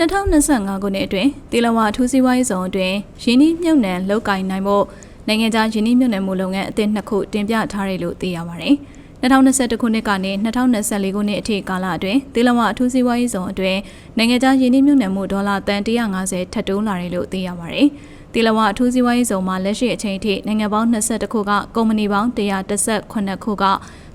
2025ခုနှစ်အတွင်းတေလဝါအထူးစီးပွားရေးဇုံအတွင်းရင်းနှီးမြှုပ်နှံလုပ်ကိုင်နိုင်ဖို့နိုင်ငံခြားရင်းနှီးမြှုပ်နှံမှုလုပ်ငန်းအသစ်နှစ်ခုတင်ပြထားတယ်လို့သိရပါတယ်။2021ခုနှစ်ကနေ2024ခုနှစ်အထိကာလအတွင်းတေလဝါအထူးစီးပွားရေးဇုံအတွင်းနိုင်ငံခြားရင်းနှီးမြှုပ်နှံမှုဒေါ်လာတန်150ထပ်တိုးလာတယ်လို့သိရပါတယ်။ တေလဝါအထူးစီးပွားရေးဇုံမှာလက်ရှိအချိန်ထိနိုင်ငံပေါင်း22ခုကကုမ္ပဏီပေါင်း118ခုက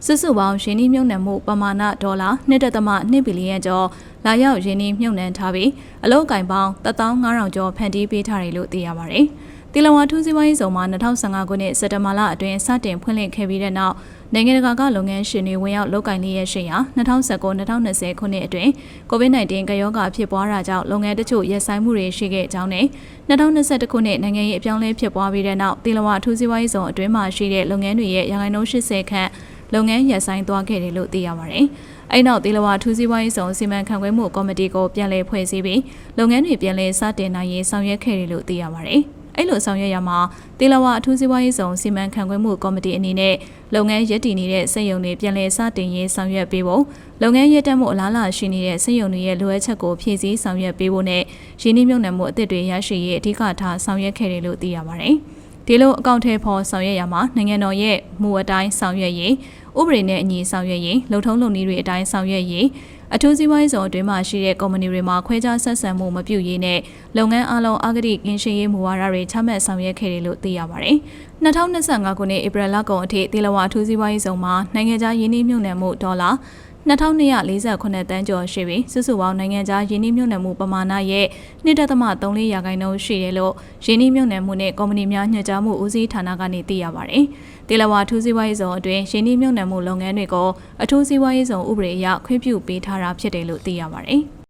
စုစုပေါင်းရင်းနှီးမြှုပ်နှံမှုပမာဏဒေါ်လာ1.2ဘီလီယံကျော်လာရောက်ရင်းနှီးမြှုပ်နှံထားပြီးအလုပ်အကင်ပေါင်း15000ကျော်ဖန်တီးပေးထားတယ်လို့သိရပါတယ်။ တီလဝါထူးစီးပွားရေးဆောင်မှာ2015ခုနှစ်စက်တဘာလအတွင်းစတင်ဖွင့်လှစ်ခဲ့ပြီးတဲ့နောက်နိုင်ငံတကာကလုပ်ငန်းရှင်တွေဝင်ရောက်လုပ်ကိုင်နေရရှိရာ2019-2020ခုနှစ်အတွင်း COVID-19 ကရောဂါဖြစ်ပွားတာကြောင့်လုပ်ငန်းတချို့ရပ်ဆိုင်းမှုတွေရှိခဲ့ကြောင်းနဲ့2021ခုနှစ်နိုင်ငံရေးအပြောင်းလဲဖြစ်ပွားပြီးတဲ့နောက်တီလဝါထူးစီးပွားရေးဆောင်အတွင်းမှာရှိတဲ့လုပ်ငန်းတွေရဲ့ရာခိုင်နှုန်း80ခန့်လုပ်ငန်းရပ်ဆိုင်းသွားခဲ့တယ်လို့သိရပါတယ်။အဲ့နောက်တေလဝါထူးစီးပွားရေးဆောင်စီမံခန့်ခွဲမှုကော်မတီကိုပြန်လည်ဖွဲ့စည်းပြီးလုပ်ငန်းတွေပြန်လည်စတင်နိုင်ရေးဆောင်ရွက်ခဲ့တယ်လို့သိရပါတယ်။ အဲ့လိုဆောင်ရွက်ရမှာတေလဝါအထူးစီးပွားရေးဆောင်စီမံခန့်ခွဲမှုကော်မတီအနေနဲ့လုပ်ငန်းရည်တည်နေတဲ့စက်ရုံတွေပြန်လည်စတင်ရေးဆောင်ရွက်ပေးဖို့လုပ်ငန်းရည်တက်မှုအလားအလာရှိနေတဲ့စက်ရုံတွေရဲ့လိုအပ်ချက်ကိုဖြည့်ဆည်းဆောင်ရွက်ပေးဖို့နဲ့ရင်းနှီးမြှုပ်နှံမှုအသစ်တွေရရှိရေးအဓိကထားဆောင်ရွက်ခဲ့တယ်လို့သိရပါတယ်။ဒီလိုအကောင့်ထဲပေါ်ဆောင်ရွက်ရမှာနိုင်ငံတော်ရဲ့မူအတိုင်းဆောင်ရွက်ရေးဥပဒေနဲ့အညီဆောင်ရွက်ရေးလုံထုံးလုံနည်းတွေအတိုင်းဆောင်ရွက်ရေး အထူးစီးပွားရေးဆောင်အတွင်းမှာရှိတဲ့ကုမ္ပဏီတွေမှာခွဲခြားဆက်ဆံမှုမပြုရေးနဲ့လုပ်ငန်းအလုံးအဂတိကင်းရှင်းရေးမူဝါဒတွေချမှတ်ဆောင်ရွက်ခဲ့တယ်လို့သိရပါတယ်။2025ခုနှစ်ဧပြီလကုန်အထိတေလဝါအထူးစီးပွားရေးဆောင်မှာနိုင်ငံခြားယင်းနှိမ့်မြုံနယ်မှုဒေါ်လာ 2248တန်းကျော်ရှိပြီးစုစုပေါင်းနိုင်ငံခြားယင်းနှိမ့်မြုံနယ်မှုပမာဏရဲ့2.34ရာခိုင်နှုန်းရှိတယ်လို့ယင်းနှိမ့်မြုံနယ်မှုနဲ့ကုမ္ပဏီများညွှန်ကြားမှုဦးစီးဌာနကနေသိရပါတယ်။တေလဝါထူးစီးပွားရေးဆောင်အတွင်းယင်းနှိမ့်မြုံနယ်မှုလုပ်ငန်းတွေကိုအထူးစီးပွားရေးဆောင်ဥပဒေအရခွင့်ပြုပေးထားတာဖြစ်တယ်လို့သိရပါတယ်။